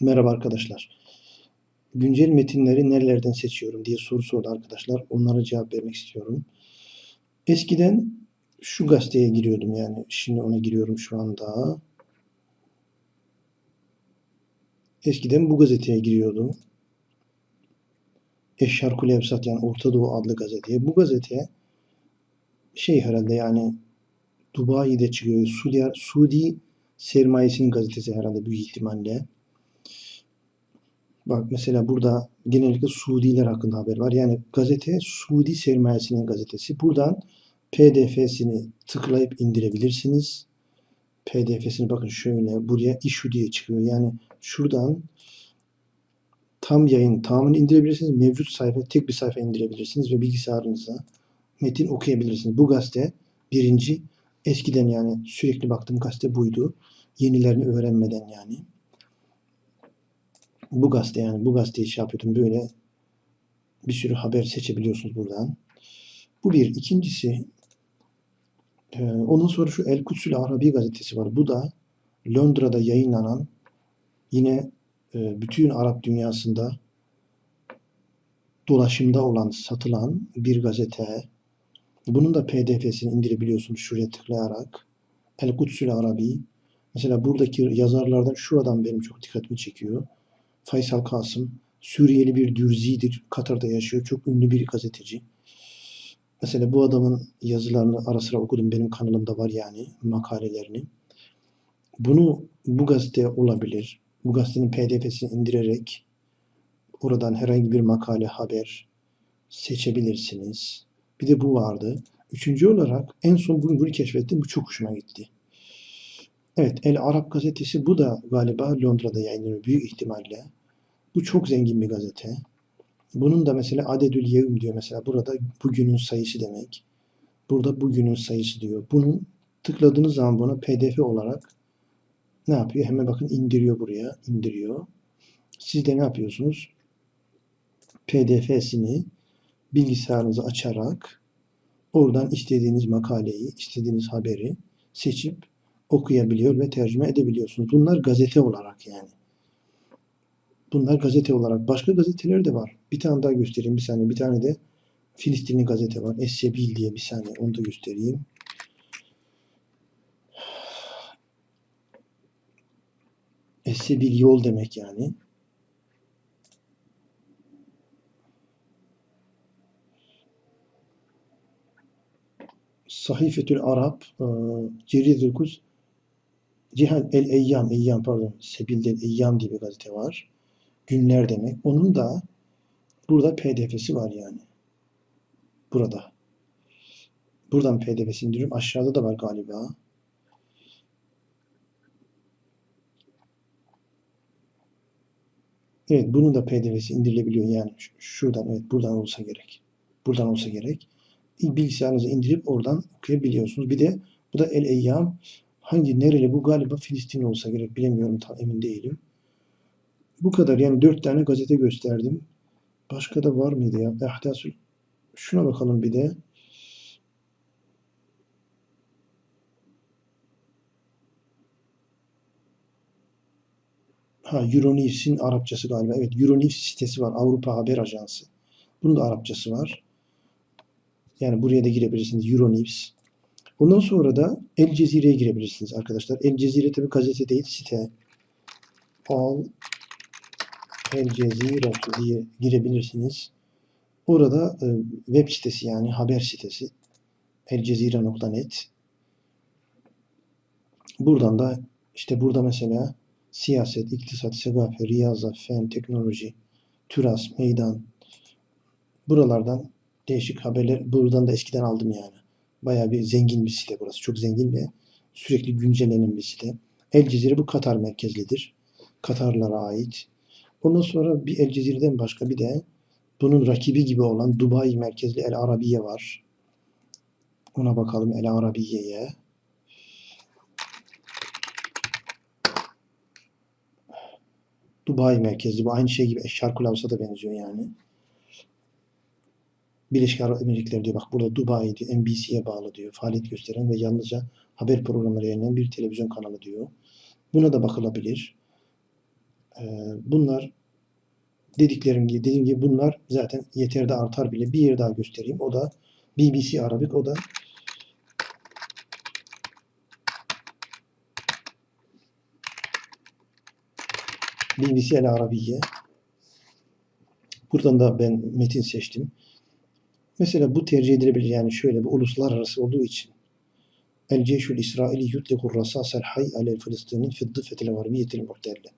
Merhaba arkadaşlar. Güncel metinleri nerelerden seçiyorum diye soru sordu arkadaşlar. Onlara cevap vermek istiyorum. Eskiden şu gazeteye giriyordum yani. Şimdi ona giriyorum şu anda. Eskiden bu gazeteye giriyordum. Eşşarkul Evsat yani Orta Doğu adlı gazeteye. Bu gazete şey herhalde yani Dubai'de çıkıyor. Suudi, Suudi sermayesinin gazetesi herhalde büyük ihtimalle. Bak mesela burada genellikle Suudiler hakkında haber var. Yani gazete Suudi sermayesinin gazetesi. Buradan PDF'sini tıklayıp indirebilirsiniz. PDF'sini bakın şöyle buraya issue diye çıkıyor. Yani şuradan tam yayın tamamını indirebilirsiniz. Mevcut sayfa tek bir sayfa indirebilirsiniz ve bilgisayarınıza metin okuyabilirsiniz. Bu gazete birinci eskiden yani sürekli baktığım gazete buydu. Yenilerini öğrenmeden yani. Bu gazete yani bu gazeteyi şey yapıyordum böyle bir sürü haber seçebiliyorsunuz buradan. Bu bir. İkincisi e, ondan sonra şu El Kutsül Arabi gazetesi var. Bu da Londra'da yayınlanan yine e, bütün Arap dünyasında dolaşımda olan, satılan bir gazete. Bunun da PDF'sini indirebiliyorsunuz şuraya tıklayarak. El Kutsül Arabi. Mesela buradaki yazarlardan şu adam benim çok dikkatimi çekiyor. Faysal Kasım. Suriyeli bir dürzidir. Katar'da yaşıyor. Çok ünlü bir gazeteci. Mesela bu adamın yazılarını ara sıra okudum. Benim kanalımda var yani makalelerini. Bunu bu gazete olabilir. Bu gazetenin pdf'sini indirerek oradan herhangi bir makale, haber seçebilirsiniz. Bir de bu vardı. Üçüncü olarak en son bunu, bunu keşfettim. Bu çok hoşuma gitti. Evet, El Arap gazetesi bu da galiba Londra'da yayınlanıyor büyük ihtimalle. Bu çok zengin bir gazete. Bunun da mesela adedül yevm diyor mesela burada bugünün sayısı demek. Burada bugünün sayısı diyor. Bunun tıkladığınız zaman buna pdf olarak ne yapıyor? Hemen bakın indiriyor buraya. indiriyor. Siz de ne yapıyorsunuz? pdf'sini bilgisayarınızı açarak oradan istediğiniz makaleyi, istediğiniz haberi seçip okuyabiliyor ve tercüme edebiliyorsunuz. Bunlar gazete olarak yani. Bunlar gazete olarak. Başka gazeteler de var. Bir tane daha göstereyim bir saniye. Bir tane de Filistinli gazete var. Essebil diye bir saniye. Onu da göstereyim. Essebil yol demek yani. Sahifetül Arap Ceridül Kuz Cihad El Eyyam, Eyyam pardon, Sebil'de Eyyam diye bir gazete var. Günler demek. Onun da burada pdf'si var yani. Burada. Buradan pdf'sini indiriyorum. Aşağıda da var galiba. Evet bunun da pdf'si indirilebiliyor yani şuradan evet buradan olsa gerek. Buradan olsa gerek. Bilgisayarınıza indirip oradan okuyabiliyorsunuz. Bir de bu da El Eyyam hangi nereli bu galiba Filistin olsa gerek bilemiyorum tam emin değilim. Bu kadar yani dört tane gazete gösterdim. Başka da var mıydı ya? Ehtasül. Şuna bakalım bir de. Ha Euronews'in Arapçası galiba. Evet Euronews sitesi var. Avrupa Haber Ajansı. Bunun da Arapçası var. Yani buraya da girebilirsiniz. Euronews. Ondan sonra da El Cezire'ye girebilirsiniz arkadaşlar. El Cezire tabi gazete değil site. Al El Cezire diye girebilirsiniz. Orada e, web sitesi yani haber sitesi elcezire.net Buradan da işte burada mesela siyaset, iktisat, segafe, riyaza, fen, teknoloji, türas, meydan buralardan değişik haberler buradan da eskiden aldım yani. Bayağı bir zengin bir site burası. Çok zengin ve sürekli güncellenen bir site. El Cezire bu Katar merkezlidir. Katarlara ait. Ondan sonra bir El Cezire'den başka bir de bunun rakibi gibi olan Dubai merkezli El Arabiye var. Ona bakalım El Arabiye'ye. Dubai merkezli. Bu aynı şey gibi Eşşarkul Avsat'a benziyor yani. Birleşik Arap Emirlikleri diyor. Bak burada Dubai diyor. NBC'ye bağlı diyor. Faaliyet gösteren ve yalnızca haber programları yayınlayan bir televizyon kanalı diyor. Buna da bakılabilir. Ee, bunlar dediklerim gibi, dediğim gibi bunlar zaten yeter de artar bile. Bir yer daha göstereyim. O da BBC Arabik. O da BBC El Arabiye. Buradan da ben metin seçtim. Mesela bu tercih edilebilir. Yani şöyle bu uluslararası olduğu için. El Ceyşül İsraili yutliku rasasel hay alel Filistin'in fiddı fetil garbiyetil muhtelle.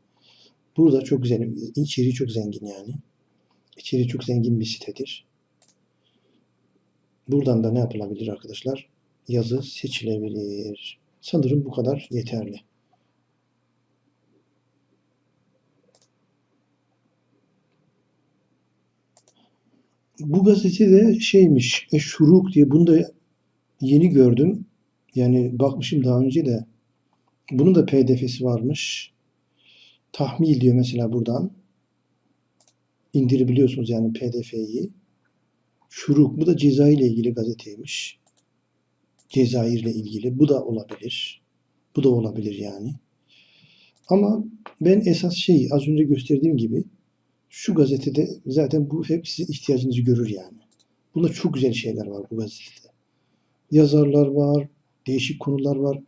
Burada çok güzel, içeriği çok zengin yani. İçeriği çok zengin bir sitedir. Buradan da ne yapılabilir arkadaşlar? Yazı seçilebilir. Sanırım bu kadar yeterli. Bu gazete de şeymiş, Eşuruk diye bunu da yeni gördüm. Yani bakmışım daha önce de. Bunun da pdf'si varmış. Tahmil diyor mesela buradan. İndirebiliyorsunuz yani pdf'yi. Şuruk. Bu da Cezayir ile ilgili gazeteymiş. Cezayir ile ilgili. Bu da olabilir. Bu da olabilir yani. Ama ben esas şey az önce gösterdiğim gibi şu gazetede zaten bu hep sizin ihtiyacınızı görür yani. Bunda çok güzel şeyler var bu gazetede. Yazarlar var, değişik konular var.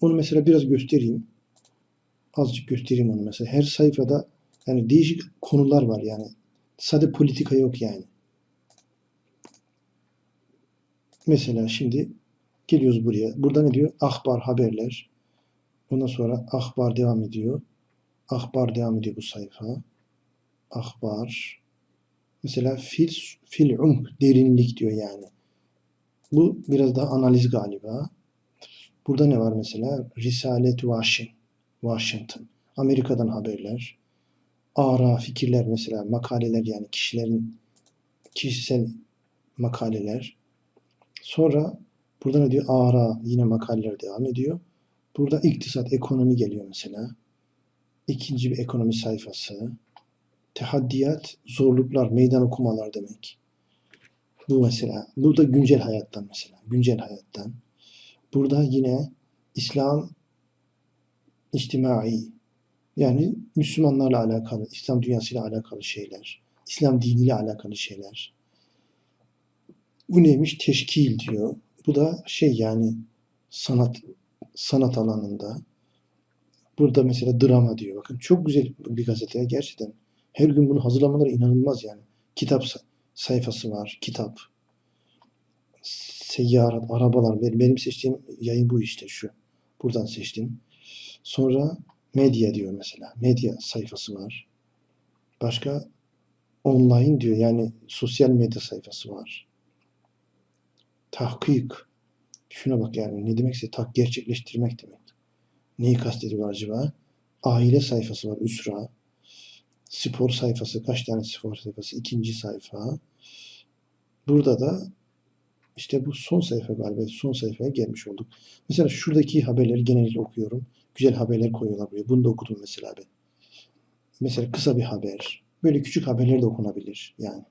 Onu mesela biraz göstereyim. Azıcık göstereyim onu mesela. Her sayfada yani değişik konular var yani. Sade politika yok yani. Mesela şimdi geliyoruz buraya. Burada ne diyor? Ahbar haberler. Ondan sonra ahbar devam ediyor. Ahbar devam ediyor bu sayfa. Ahbar. Mesela fil, fil umk derinlik diyor yani. Bu biraz daha analiz galiba. Burada ne var mesela? Risalet Washington. Washington. Amerika'dan haberler. Ara, fikirler mesela, makaleler yani kişilerin kişisel makaleler. Sonra burada ne diyor? Ara, yine makaleler devam ediyor. Burada iktisat, ekonomi geliyor mesela. İkinci bir ekonomi sayfası. Tehaddiyat, zorluklar, meydan okumalar demek. Bu mesela. Burada güncel hayattan mesela. Güncel hayattan. Burada yine İslam içtimai yani Müslümanlarla alakalı, İslam dünyasıyla alakalı şeyler, İslam diniyle alakalı şeyler. Bu neymiş? Teşkil diyor. Bu da şey yani sanat sanat alanında. Burada mesela drama diyor. Bakın çok güzel bir gazete gerçekten. Her gün bunu hazırlamaları inanılmaz yani. Kitap sayfası var, kitap. Seyyarat, arabalar. Benim seçtiğim yayın bu işte şu. Buradan seçtim. Sonra medya diyor mesela. Medya sayfası var. Başka online diyor. Yani sosyal medya sayfası var. Tahkik. Şuna bak yani ne demekse tak gerçekleştirmek demek. Neyi kastediyor acaba? Aile sayfası var. Üsra. Spor sayfası. Kaç tane spor sayfası? İkinci sayfa. Burada da işte bu son sayfa galiba. Son sayfaya gelmiş olduk. Mesela şuradaki haberleri genellikle okuyorum. Güzel haberler koyuyorlar buraya. Bunu da okudum mesela ben. Mesela kısa bir haber. Böyle küçük haberler de okunabilir yani.